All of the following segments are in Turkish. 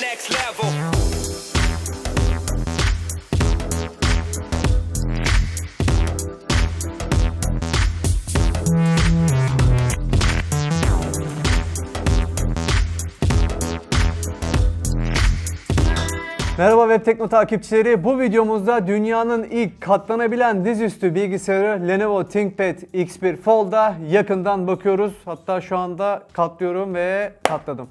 Next level. Merhaba Web Tekno takipçileri. Bu videomuzda dünyanın ilk katlanabilen dizüstü bilgisayarı Lenovo ThinkPad X1 Fold'a yakından bakıyoruz. Hatta şu anda katlıyorum ve katladım.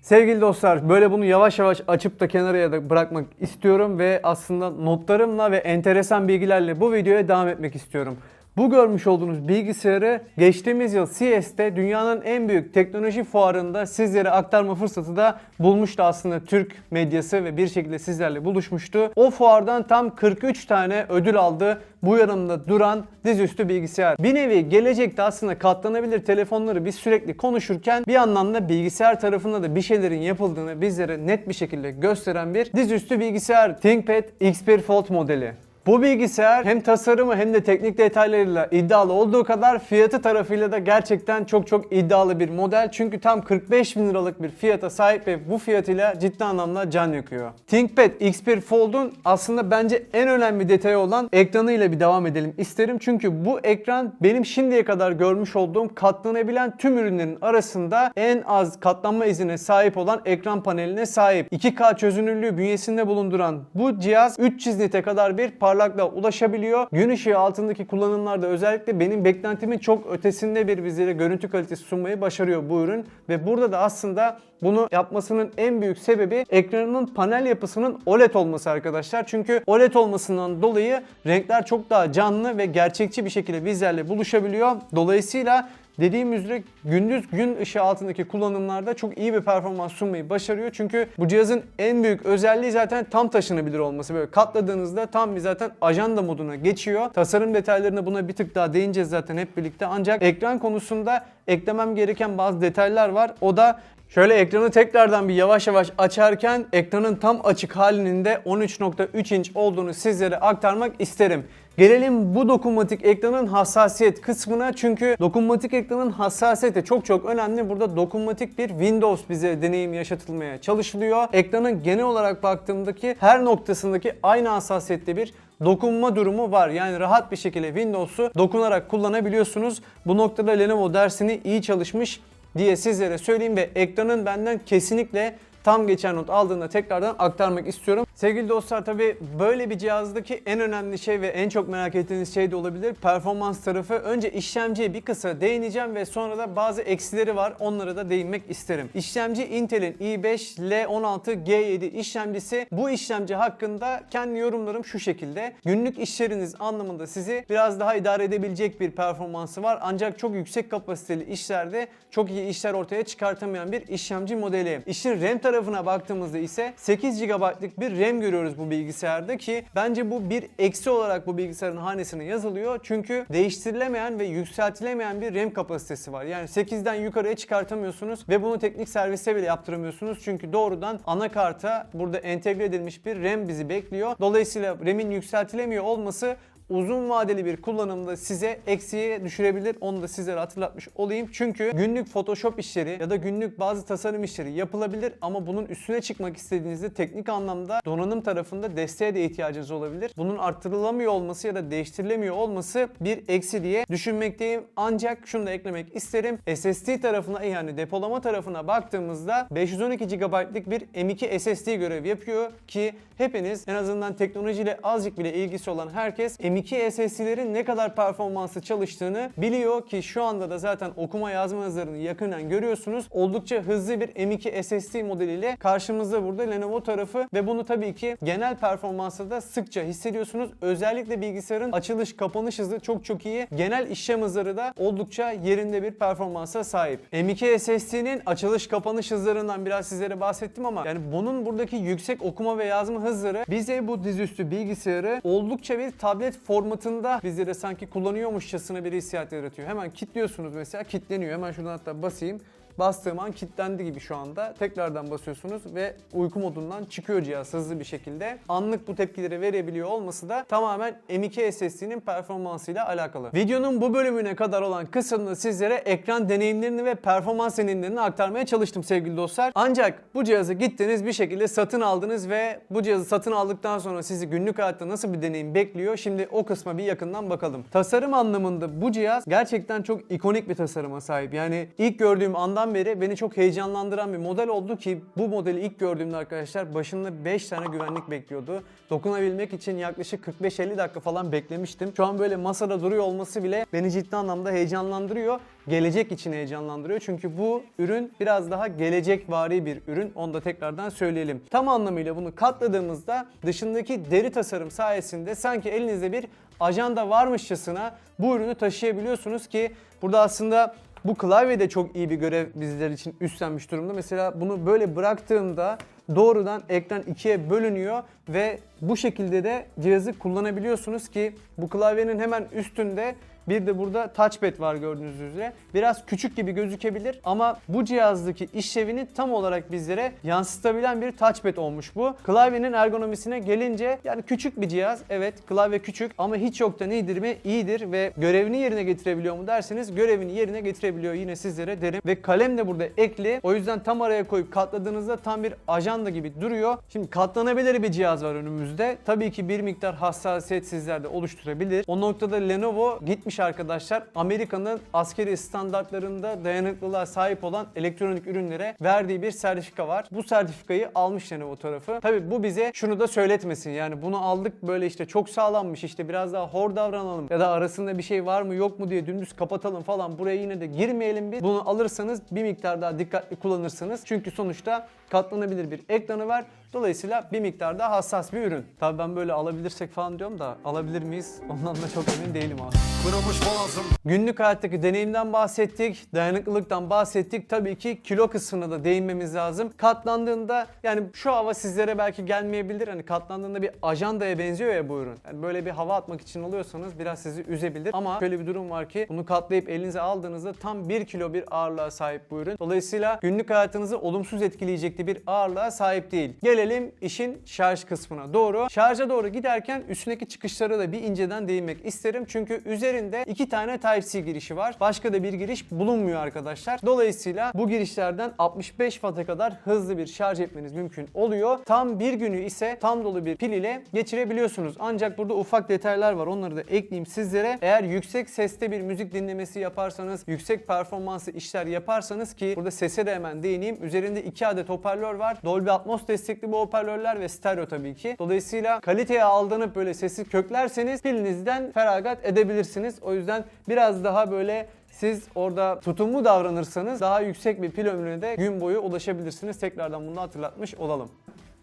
Sevgili dostlar böyle bunu yavaş yavaş açıp da kenara da bırakmak istiyorum ve aslında notlarımla ve enteresan bilgilerle bu videoya devam etmek istiyorum. Bu görmüş olduğunuz bilgisayarı geçtiğimiz yıl CES'te dünyanın en büyük teknoloji fuarında sizlere aktarma fırsatı da bulmuştu aslında Türk medyası ve bir şekilde sizlerle buluşmuştu. O fuardan tam 43 tane ödül aldı bu yanımda duran dizüstü bilgisayar. Bir nevi gelecekte aslında katlanabilir telefonları biz sürekli konuşurken bir yandan da bilgisayar tarafında da bir şeylerin yapıldığını bizlere net bir şekilde gösteren bir dizüstü bilgisayar ThinkPad X1 Fold modeli. Bu bilgisayar hem tasarımı hem de teknik detaylarıyla iddialı olduğu kadar fiyatı tarafıyla da gerçekten çok çok iddialı bir model. Çünkü tam 45 bin liralık bir fiyata sahip ve bu fiyatıyla ciddi anlamda can yakıyor. ThinkPad X1 Fold'un aslında bence en önemli detayı olan ekranıyla bir devam edelim isterim. Çünkü bu ekran benim şimdiye kadar görmüş olduğum katlanabilen tüm ürünlerin arasında en az katlanma izine sahip olan ekran paneline sahip. 2K çözünürlüğü bünyesinde bulunduran bu cihaz 300 nite kadar bir parlaklığa ulaşabiliyor. Gün ışığı altındaki kullanımlarda özellikle benim beklentimin çok ötesinde bir bizlere görüntü kalitesi sunmayı başarıyor bu ürün. Ve burada da aslında bunu yapmasının en büyük sebebi ekranının panel yapısının OLED olması arkadaşlar. Çünkü OLED olmasından dolayı renkler çok daha canlı ve gerçekçi bir şekilde bizlerle buluşabiliyor. Dolayısıyla Dediğim üzere gündüz gün ışığı altındaki kullanımlarda çok iyi bir performans sunmayı başarıyor. Çünkü bu cihazın en büyük özelliği zaten tam taşınabilir olması. Böyle katladığınızda tam bir zaten ajanda moduna geçiyor. Tasarım detaylarına buna bir tık daha değineceğiz zaten hep birlikte. Ancak ekran konusunda eklemem gereken bazı detaylar var. O da Şöyle ekranı tekrardan bir yavaş yavaş açarken ekranın tam açık halinin de 13.3 inç olduğunu sizlere aktarmak isterim. Gelelim bu dokunmatik ekranın hassasiyet kısmına çünkü dokunmatik ekranın hassasiyeti çok çok önemli. Burada dokunmatik bir Windows bize deneyim yaşatılmaya çalışılıyor. Ekranın genel olarak baktığımdaki her noktasındaki aynı hassasiyette bir dokunma durumu var. Yani rahat bir şekilde Windows'u dokunarak kullanabiliyorsunuz. Bu noktada Lenovo dersini iyi çalışmış diye sizlere söyleyeyim ve ekranın benden kesinlikle tam geçen not aldığında tekrardan aktarmak istiyorum. Sevgili dostlar tabi böyle bir cihazdaki en önemli şey ve en çok merak ettiğiniz şey de olabilir. Performans tarafı. Önce işlemciye bir kısa değineceğim ve sonra da bazı eksileri var. Onlara da değinmek isterim. İşlemci Intel'in i5 L16 G7 işlemcisi. Bu işlemci hakkında kendi yorumlarım şu şekilde. Günlük işleriniz anlamında sizi biraz daha idare edebilecek bir performansı var. Ancak çok yüksek kapasiteli işlerde çok iyi işler ortaya çıkartamayan bir işlemci modeli. İşin RAM tarafına baktığımızda ise 8 GB'lık bir RAM görüyoruz bu bilgisayarda ki bence bu bir eksi olarak bu bilgisayarın hanesine yazılıyor. Çünkü değiştirilemeyen ve yükseltilemeyen bir RAM kapasitesi var. Yani 8'den yukarıya çıkartamıyorsunuz ve bunu teknik servise bile yaptıramıyorsunuz. Çünkü doğrudan anakarta burada entegre edilmiş bir RAM bizi bekliyor. Dolayısıyla RAM'in yükseltilemiyor olması uzun vadeli bir kullanımda size eksiye düşürebilir. Onu da sizlere hatırlatmış olayım. Çünkü günlük Photoshop işleri ya da günlük bazı tasarım işleri yapılabilir ama bunun üstüne çıkmak istediğinizde teknik anlamda donanım tarafında desteğe de ihtiyacınız olabilir. Bunun arttırılamıyor olması ya da değiştirilemiyor olması bir eksi diye düşünmekteyim. Ancak şunu da eklemek isterim. SSD tarafına yani depolama tarafına baktığımızda 512 GB'lık bir M2 SSD görev yapıyor ki hepiniz en azından teknolojiyle azıcık bile ilgisi olan herkes M2 SSD'lerin ne kadar performanslı çalıştığını biliyor ki şu anda da zaten okuma yazma hızlarını yakından görüyorsunuz. Oldukça hızlı bir M2 SSD modeliyle karşımızda burada Lenovo tarafı ve bunu tabii ki genel performansta da sıkça hissediyorsunuz. Özellikle bilgisayarın açılış kapanış hızı çok çok iyi. Genel işlem hızları da oldukça yerinde bir performansa sahip. M2 SSD'nin açılış kapanış hızlarından biraz sizlere bahsettim ama yani bunun buradaki yüksek okuma ve yazma hızları bize bu dizüstü bilgisayarı oldukça bir tablet formatında bizlere sanki kullanıyormuşçasına bir hissiyat yaratıyor. Hemen kilitliyorsunuz mesela kilitleniyor. Hemen şuradan hatta basayım bastığım an kilitlendi gibi şu anda. Tekrardan basıyorsunuz ve uyku modundan çıkıyor cihaz hızlı bir şekilde. Anlık bu tepkileri verebiliyor olması da tamamen M2 SSD'nin performansıyla alakalı. Videonun bu bölümüne kadar olan kısmında sizlere ekran deneyimlerini ve performans deneyimlerini aktarmaya çalıştım sevgili dostlar. Ancak bu cihazı gittiniz bir şekilde satın aldınız ve bu cihazı satın aldıktan sonra sizi günlük hayatta nasıl bir deneyim bekliyor? Şimdi o kısma bir yakından bakalım. Tasarım anlamında bu cihaz gerçekten çok ikonik bir tasarıma sahip. Yani ilk gördüğüm andan beri beni çok heyecanlandıran bir model oldu ki bu modeli ilk gördüğümde arkadaşlar başında 5 tane güvenlik bekliyordu. Dokunabilmek için yaklaşık 45-50 dakika falan beklemiştim. Şu an böyle masada duruyor olması bile beni ciddi anlamda heyecanlandırıyor. Gelecek için heyecanlandırıyor. Çünkü bu ürün biraz daha gelecek vari bir ürün. Onu da tekrardan söyleyelim. Tam anlamıyla bunu katladığımızda dışındaki deri tasarım sayesinde sanki elinizde bir ajanda varmışçasına bu ürünü taşıyabiliyorsunuz ki burada aslında bu klavye de çok iyi bir görev bizler için üstlenmiş durumda. Mesela bunu böyle bıraktığımda doğrudan ekran ikiye bölünüyor ve bu şekilde de cihazı kullanabiliyorsunuz ki bu klavyenin hemen üstünde bir de burada touchpad var gördüğünüz üzere. Biraz küçük gibi gözükebilir ama bu cihazdaki işlevini tam olarak bizlere yansıtabilen bir touchpad olmuş bu. Klavyenin ergonomisine gelince yani küçük bir cihaz. Evet klavye küçük ama hiç yoktan iyidir mi? İyidir ve görevini yerine getirebiliyor mu derseniz görevini yerine getirebiliyor yine sizlere derim. Ve kalem de burada ekli. O yüzden tam araya koyup katladığınızda tam bir ajanda gibi duruyor. Şimdi katlanabilir bir cihaz var önümüzde. Tabii ki bir miktar hassasiyet sizlerde oluşturabilir. O noktada Lenovo gitmiş arkadaşlar Amerika'nın askeri standartlarında dayanıklılığa sahip olan elektronik ürünlere verdiği bir sertifika var. Bu sertifikayı almış Lenovo tarafı. Tabii bu bize şunu da söyletmesin. Yani bunu aldık böyle işte çok sağlammış işte biraz daha hor davranalım ya da arasında bir şey var mı yok mu diye dümdüz kapatalım falan buraya yine de girmeyelim bir. Bunu alırsanız bir miktar daha dikkatli kullanırsınız. Çünkü sonuçta katlanabilir bir ekranı var. Dolayısıyla bir miktar daha hassas bir ürün. Tabii ben böyle alabilirsek falan diyorum da alabilir miyiz? Ondan da çok emin değilim abi. Kırılmış boğazım Günlük hayattaki deneyimden bahsettik, dayanıklılıktan bahsettik. Tabii ki kilo kısmına da değinmemiz lazım. Katlandığında yani şu hava sizlere belki gelmeyebilir. Hani katlandığında bir ajandaya benziyor ya bu ürün. Yani böyle bir hava atmak için alıyorsanız biraz sizi üzebilir. Ama şöyle bir durum var ki bunu katlayıp elinize aldığınızda tam 1 kilo bir ağırlığa sahip bu ürün. Dolayısıyla günlük hayatınızı olumsuz etkileyecekti bir ağırlığa sahip değil. Gelelim işin şarj kısmına doğru. Şarja doğru giderken üstündeki çıkışlara da bir inceden değinmek isterim. Çünkü üzerinde iki tane Type-C girişi var. Başka da bir giriş bulunmuyor arkadaşlar. Dolayısıyla bu girişlerden 65 Watt'a kadar hızlı bir şarj etmeniz mümkün oluyor. Tam bir günü ise tam dolu bir pil ile geçirebiliyorsunuz. Ancak burada ufak detaylar var. Onları da ekleyeyim sizlere. Eğer yüksek seste bir müzik dinlemesi yaparsanız, yüksek performanslı işler yaparsanız ki burada sese de hemen değineyim. Üzerinde 2 adet hoparlör var. Dolby Atmos destekli bu hoparlörler ve stereo tabii ki. Dolayısıyla kaliteye aldanıp böyle sesi köklerseniz pilinizden feragat edebilirsiniz. O yüzden biraz daha böyle siz orada tutumlu davranırsanız daha yüksek bir pil ömrüne de gün boyu ulaşabilirsiniz. Tekrardan bunu hatırlatmış olalım.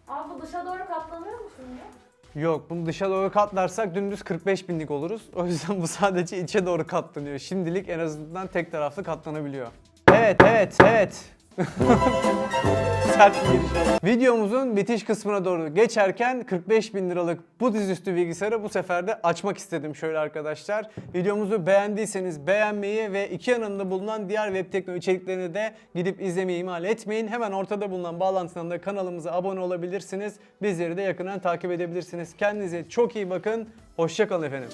Abi bu dışa doğru katlanıyor mu şimdi? Yok bunu dışa doğru katlarsak dümdüz 45 binlik oluruz. O yüzden bu sadece içe doğru katlanıyor. Şimdilik en azından tek taraflı katlanabiliyor. Evet evet evet. Sert bir. Videomuzun bitiş kısmına doğru geçerken 45 bin liralık bu dizüstü bilgisayarı bu sefer de açmak istedim şöyle arkadaşlar. Videomuzu beğendiyseniz beğenmeyi ve iki yanında bulunan diğer web tekno içeriklerini de gidip izlemeyi ihmal etmeyin. Hemen ortada bulunan bağlantıdan da kanalımıza abone olabilirsiniz. Bizleri de yakından takip edebilirsiniz. Kendinize çok iyi bakın. Hoşçakalın efendim.